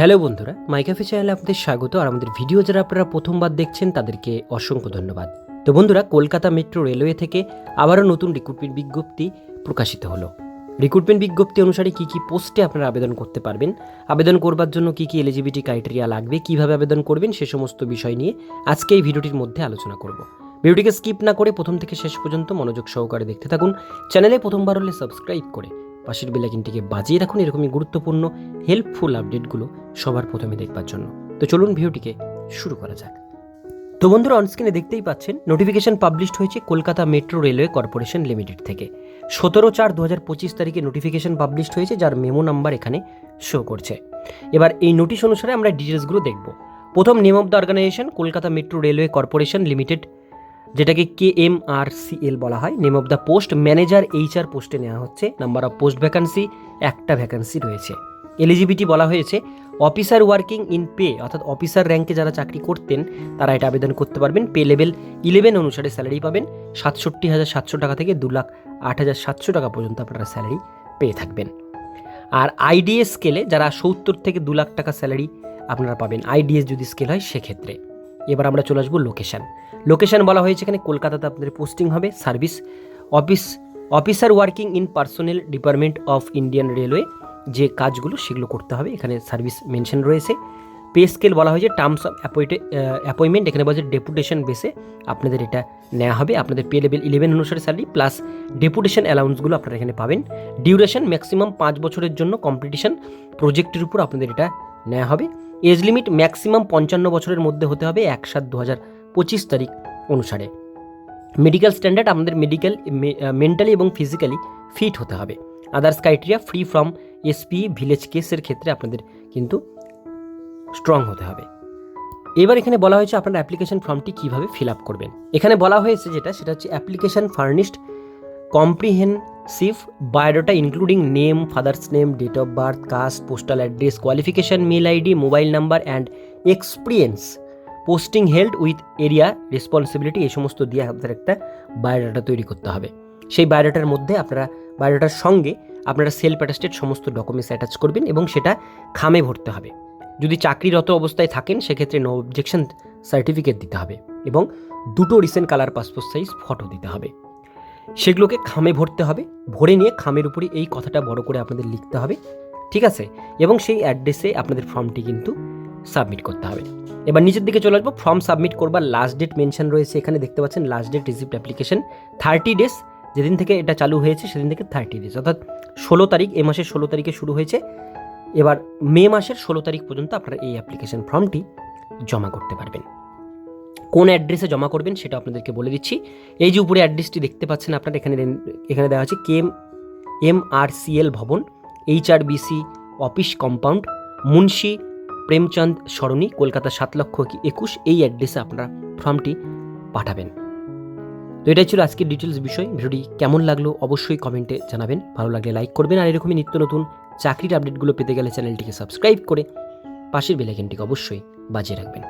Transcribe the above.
Hello বন্ধুরা মাইকাফে চ্যানেলে আপনাদের স্বাগত আর আমাদের ভিডিও যারা আপনারা প্রথমবার দেখছেন, তাদেরকে অসংখ্য ধন্যবাদ। তো বন্ধুরা, কলকাতা মেট্রো রেলওয়ে থেকে আবারও নতুন রিক্রুটমেন্ট বিজ্ঞপ্তি প্রকাশিত হলো। রিক্রুটমেন্ট বিজ্ঞপ্তি অনুসারে কী কী পোস্টে আপনারা আবেদন করতে পারবেন, আবেদন করবার জন্য কী কী এলিজিবিলিটি ক্রাইটেরিয়া লাগবে, কীভাবে আবেদন করবেন, সে সমস্ত বিষয় নিয়ে আজকে এই ভিডিওটির মধ্যে আলোচনা করব। ভিডিওটিকে স্কিপ না করে প্রথম থেকে শেষ পর্যন্ত মনোযোগ সহকারে দেখতে থাকুন, চ্যানেলে প্রথমবার হলে সাবস্ক্রাইব করে পাশের বেলাইকিনটিকে বাজিয়ে রাখুন এরকমই গুরুত্বপূর্ণ হেল্পফুল আপডেটগুলো সবার প্রথমে দেখবার জন্য। তো চলুন ভিডিওটিকে শুরু করা যাক। তো বন্ধুরা অনস্ক্রিনে দেখতেই পাচ্ছেন নোটিফিকেশন পাবলিশড হয়েছে Kolkata metro railway corporation limited থেকে। সতেরো চার দু হাজার পঁচিশ তারিখে নোটিফিকেশন পাবলিশড হয়েছে, যার মেমো নাম্বার এখানে শো করছে। এবার এই নোটিশ অনুসারে আমরা ডিটেলসগুলো দেখব। প্রথম name of the organisation Kolkata metro railway corporation limited যেটাকে K M R C L বলা হয়। Name of the post manager H R পোস্টে নেওয়া হচ্ছে। নাম্বার অফ পোস্ট ভ্যাকান্সি একটা ভ্যাকান্সি রয়েছে। এলিজিবিলিটি বলা হয়েছে। অফিসার ওয়ার্কিং ইন পে অর্থাৎ অফিসার র্যাঙ্কে যারা চাকরি করতেন, তারা এটা আবেদন করতে পারবেন। পে লেভেল ইলেভেন অনুসারে স্যালারি পাবেন। সাতষট্টি হাজার সাতশো টাকা থেকে দু লাখ আট হাজার সাতশো টাকা পর্যন্ত আপনারা স্যালারি পেয়ে থাকবেন। আর আইডিএস স্কেলে যারা সত্তর থেকে দু লাখ টাকা স্যালারি আপনারা পাবেন। আইডিএস যদি স্কেল হয়, সেক্ষেত্রে। এবার আমরা চলে আসব লোকেশান লোকেশান বলা হয়েছে এখানে, কলকাতাতে আপনাদের পোস্টিং হবে service office officer working in personal department of Indian railway যে কাজগুলো সেগুলো করতে হবে, এখানে সার্ভিস মেনশন রয়েছে। পে স্কেল বলা হয়েছে টার্মস অফ অ্যাপয়েন্টে অ্যাপয়েন্টমেন্ট এখানে বলছে ডেপুটেশন বেসে আপনাদের এটা নেওয়া হবে, আপনাদের পে লেভেল ইলেভেন অনুসারে স্যালারি প্লাস ডেপুটেশন অ্যালাউন্সগুলো আপনারা এখানে পাবেন। ডিউরেশন ম্যাক্সিমাম পাঁচ বছরের জন্য কম্পিটিশন প্রজেক্টের উপর আপনাদের এটা নেওয়া হবে। এজ লিমিট ম্যাক্সিমাম পঞ্চান্ন বছরের মধ্যে হতে হবে এক সাত দু হাজার পঁচিশ তারিখ অনুসারে। মেডিকেল স্ট্যান্ডার্ড আমাদের মেডিকেল মেন্টালি এবং ফিজিক্যালি ফিট হতে হবে। Others criteria free from SP, village কেসের ক্ষেত্রে আপনাদের কিন্তু স্ট্রং হতে হবে। এবার এখানে বলা হয়েছে আপনার অ্যাপ্লিকেশন ফর্মটি কীভাবে ফিল আপ করবেন। এখানে বলা হয়েছে যেটা, সেটা হচ্ছে application furnished comprehensive biodata including name father's name date of birth caste postal address qualification mail ID mobile number and experience posting held with area responsibility এই সমস্ত দিয়ে আপনাদের একটা বায়োডাটা তৈরি করতে হবে। সেই বায়োডাটার মধ্যে আপনারা বায়োডাটার সঙ্গে আপনারা সেলফ অ্যাটাস্টেড সমস্ত ডকুমেন্টস অ্যাটাচ করবেন এবং সেটা খামে ভরতে হবে। যদি চাকরিরত অবস্থায় থাকেন, সেক্ষেত্রে নো অবজেকশন সার্টিফিকেট দিতে হবে এবং দুটো recent colour passport size photo দিতে হবে। সেগুলোকে খামে ভরতে হবে। ভরে নিয়ে খামের উপরে এই কথাটা বড় করে আপনাদের লিখতে হবে। ঠিক আছে? এবং সেই অ্যাড্রেসে আপনাদের ফর্মটি কিন্তু সাবমিট করতে হবে। এবার নিচের দিকে চলে আসব। ফর্ম সাবমিট করবার লাস্ট ডেট মেনশন রয়েছে। এখানে দেখতে পাচ্ছেন last date receipt application thirty days যেদিন থেকে এটা চালু হয়েছে, সেদিন থেকে থার্টি ডেজ অর্থাৎ ষোলো তারিখ, এ মাসের ষোলো তারিখে শুরু হয়েছে। এবার মে মাসের ষোলো তারিখ পর্যন্ত আপনারা এই অ্যাপ্লিকেশন ফর্মটি জমা করতে পারবেন। কোন অ্যাড্রেসে জমা করবেন সেটা আপনাদেরকে বলে দিচ্ছি। এই যে উপরে অ্যাড্রেসটি দেখতে পাচ্ছেন, আপনারা এখানে এখানে দেওয়া আছে কে এম আর সি এল ভবন, H R BC office compound, Munshi Premchand সরণি, কলকাতা সাত লক্ষ একুশ, এই অ্যাড্রেসে আপনারা ফর্মটি পাঠাবেন। তো এটাই ছিল আজকের ডিটেলস বিষয়। ভিডিওটি কেমন লাগল অবশ্যই কমেন্টে জানাবেন। ভালো লাগলে লাইক করবেন আর এরকমই নিত্য নতুন চাকরির আপডেটগুলো পেতে গেলে চ্যানেলটিকে সাবস্ক্রাইব করে পাশের বেলাইকেনটিকে অবশ্যই বাজিয়ে রাখবেন।